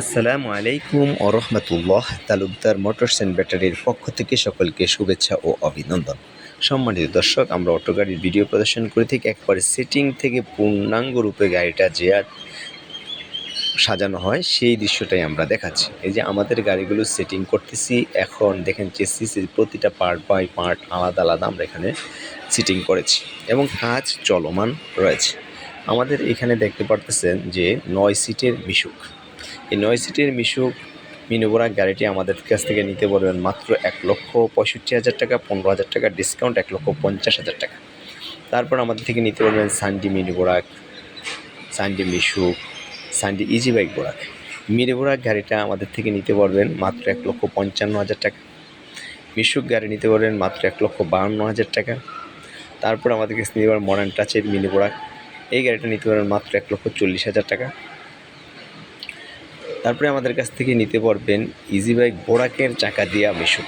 আসসালামু আলাইকুম ও রহমতুল্লাহ, তালুকদার মোটরস অ্যান্ড ব্যাটারির পক্ষ থেকে সকলকে শুভেচ্ছা ও অভিনন্দন। সম্মানিত দর্শক, আমরা অটো গাড়ির ভিডিও প্রদর্শন করে থেকে একবারে সেটিং থেকে পূর্ণাঙ্গ রূপে গাড়িটা যে আর সাজানো হয়, সেই দৃশ্যটাই আমরা দেখাচ্ছি। এই যে আমাদের গাড়িগুলো সেটিং করতেছি, এখন দেখেন চেসিসের প্রতিটা পার্ট বাই পার্ট আলাদা আলাদা আমরা এখানে সিটিং করেছি এবং কাজ চলমান রয়েছে। আমাদের এখানে দেখতে পারতেছেন যে নয় সিটের মিশুক। এই নয় সিটের মিশুক মিনুবোরা গাড়িটি আমাদের কাছ থেকে নিতে পারবেন মাত্র এক লক্ষ পঁয়ষট্টি হাজার টাকা, পনেরো হাজার টাকা ডিসকাউন্ট এক লক্ষ পঞ্চাশ হাজার টাকা। তারপর আমাদের থেকে নিতে পারবেন Sunday mini Borak Sunday Mishuk, Sunday easy bike Borak. Mini Borak গাড়িটা আমাদের থেকে নিতে পারবেন মাত্র এক লক্ষ পঞ্চান্ন হাজার টাকা। মিশুক গাড়ি নিতে পারবেন মাত্র এক লক্ষ বাহান্ন হাজার টাকা। তারপর আমাদের কাছে নিতে পারবেন মডার্ন টাচের মিনি বোরাক এই গাড়িটা নিতে পারবেন মাত্র এক লক্ষ চল্লিশ হাজার টাকা। তারপরে আমাদের কাছ থেকে নিতে পারবেন ইজি বাইক বোরাকের চাকা দিয়া মিশুক,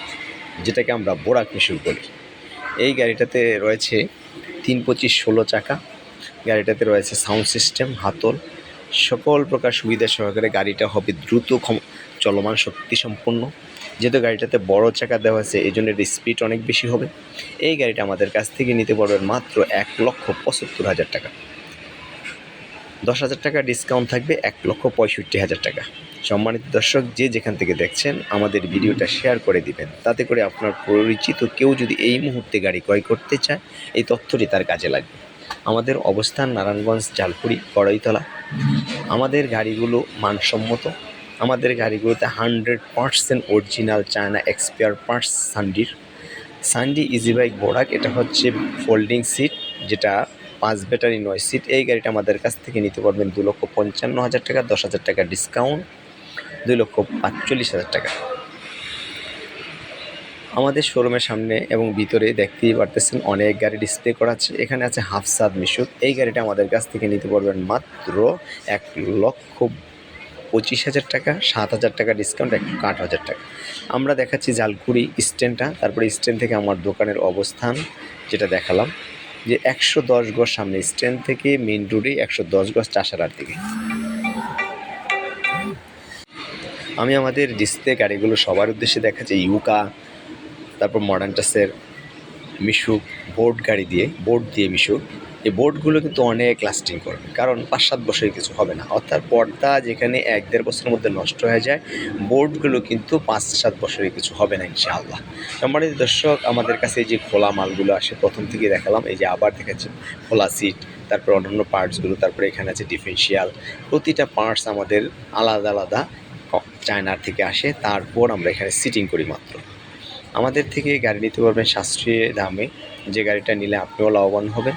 যেটাকে আমরা বোরাক মিশুক বলি। এই গাড়িটাতে রয়েছে তিন পঁচিশ ষোলো চাকা, গাড়িটাতে রয়েছে সাউন্ড সিস্টেম হাতল। সকল প্রকার সুবিধা সহকারে গাড়িটা হবে দ্রুত ক্ষম- চলমান শক্তি সম্পন্ন যেহেতু গাড়িটাতে বড় চাকা দেওয়া আছে এই জন্য স্পিড অনেক বেশি হবে। এই গাড়িটা আমাদের কাছ থেকে নিতে পারবেন মাত্র এক লক্ষ পঁচাত্তর হাজার টাকা। দশ হাজার টাকা ডিসকাউন্ট থাকবে এক লক্ষ পঁয়ষট্টি হাজার টাকা। সম্মানিত দর্শক, যে যেখান থেকে দেখছেন, আমাদের ভিডিওটা শেয়ার করে দিবেন। তাতে করে আপনার পরিচিত কেউ যদি এই মুহূর্তে গাড়ি ক্রয় করতে চায়, এই তথ্যটি তার কাজে লাগবে। আমাদের অবস্থান নারায়ণগঞ্জ জালপুরি কড়াইতলা। আমাদের গাড়িগুলো মানসম্মত। আমাদের গাড়িগুলোতে hundred percent original China expire parts সানডির সানডি easy bike Borak এটা হচ্ছে ফোল্ডিং সিট যেটা পাঁচ ব্যাটারি নয় সিট এই গাড়িটা আমাদের কাছ থেকে নিতে পারবেন দু লক্ষ পঞ্চান্ন হাজার টাকা, দশ হাজার টাকা ডিসকাউন্ট দুই লক্ষ পাঁচচল্লিশ হাজার টাকা। আমাদের শোরুমের সামনে এবং ভিতরে দেখতেই পারতেছেন অনেক গাড়ি ডিসপ্লে করা আছে। এখানে আছে হাফসাদ মিশুক। এই গাড়িটা আমাদের কাছ থেকে নিতে পারবেন মাত্র এক লক্ষ পঁচিশ হাজার টাকা, সাত হাজার টাকা ডিসকাউন্ট এক আট হাজার টাকা। আমরা দেখাচ্ছি জালকুড়ি স্ট্যান্ডটা তারপরে স্ট্যান্ড থেকে আমার দোকানের অবস্থান, যেটা দেখালাম। যে একশো দশ গজ সামনে স্ট্যান্ড থেকে মেন রোডে একশো দশ গজ চাষারার দিকে। আমি আমাদের ডিসপ্লে গাড়িগুলো সবার উদ্দেশ্যে দেখাচ্ছি, ইউকা, তারপর মডার্ন টাসের মিশুক, বোর্ড গাড়ি দিয়ে, বোর্ড দিয়ে মিশুক। এই বোর্ডগুলো কিন্তু অনেক লাস্টিং করবে, কারণ পাঁচ সাত বছরের কিছু হবে না। অর্থাৎ পর্দা যেখানে এক দেড় বছরের মধ্যে নষ্ট হয়ে যায়, বোর্ডগুলো কিন্তু পাঁচ সাত বছরের কিছু হবে না ইনশাআল্লাহ। সম্মানিত দর্শক, আমাদের কাছে এই যে খোলা মালগুলো আসে, প্রথম থেকে দেখালাম, এই যে আবার দেখাচ্ছি খোলা সিট তারপর অন্যান্য পার্টসগুলো তারপরে এখানে আছে ডিফেন্সিয়াল প্রতিটা পার্টস আমাদের আলাদা আলাদা চায়নার থেকে আসে, তারপর আমরা এখানে সিটিং করি মাত্র। আমাদের থেকে গাড়ি নিতে পারবেন সাশ্রয়ী দামে, যে গাড়িটা নিলে আপনিও লাভবান হবেন।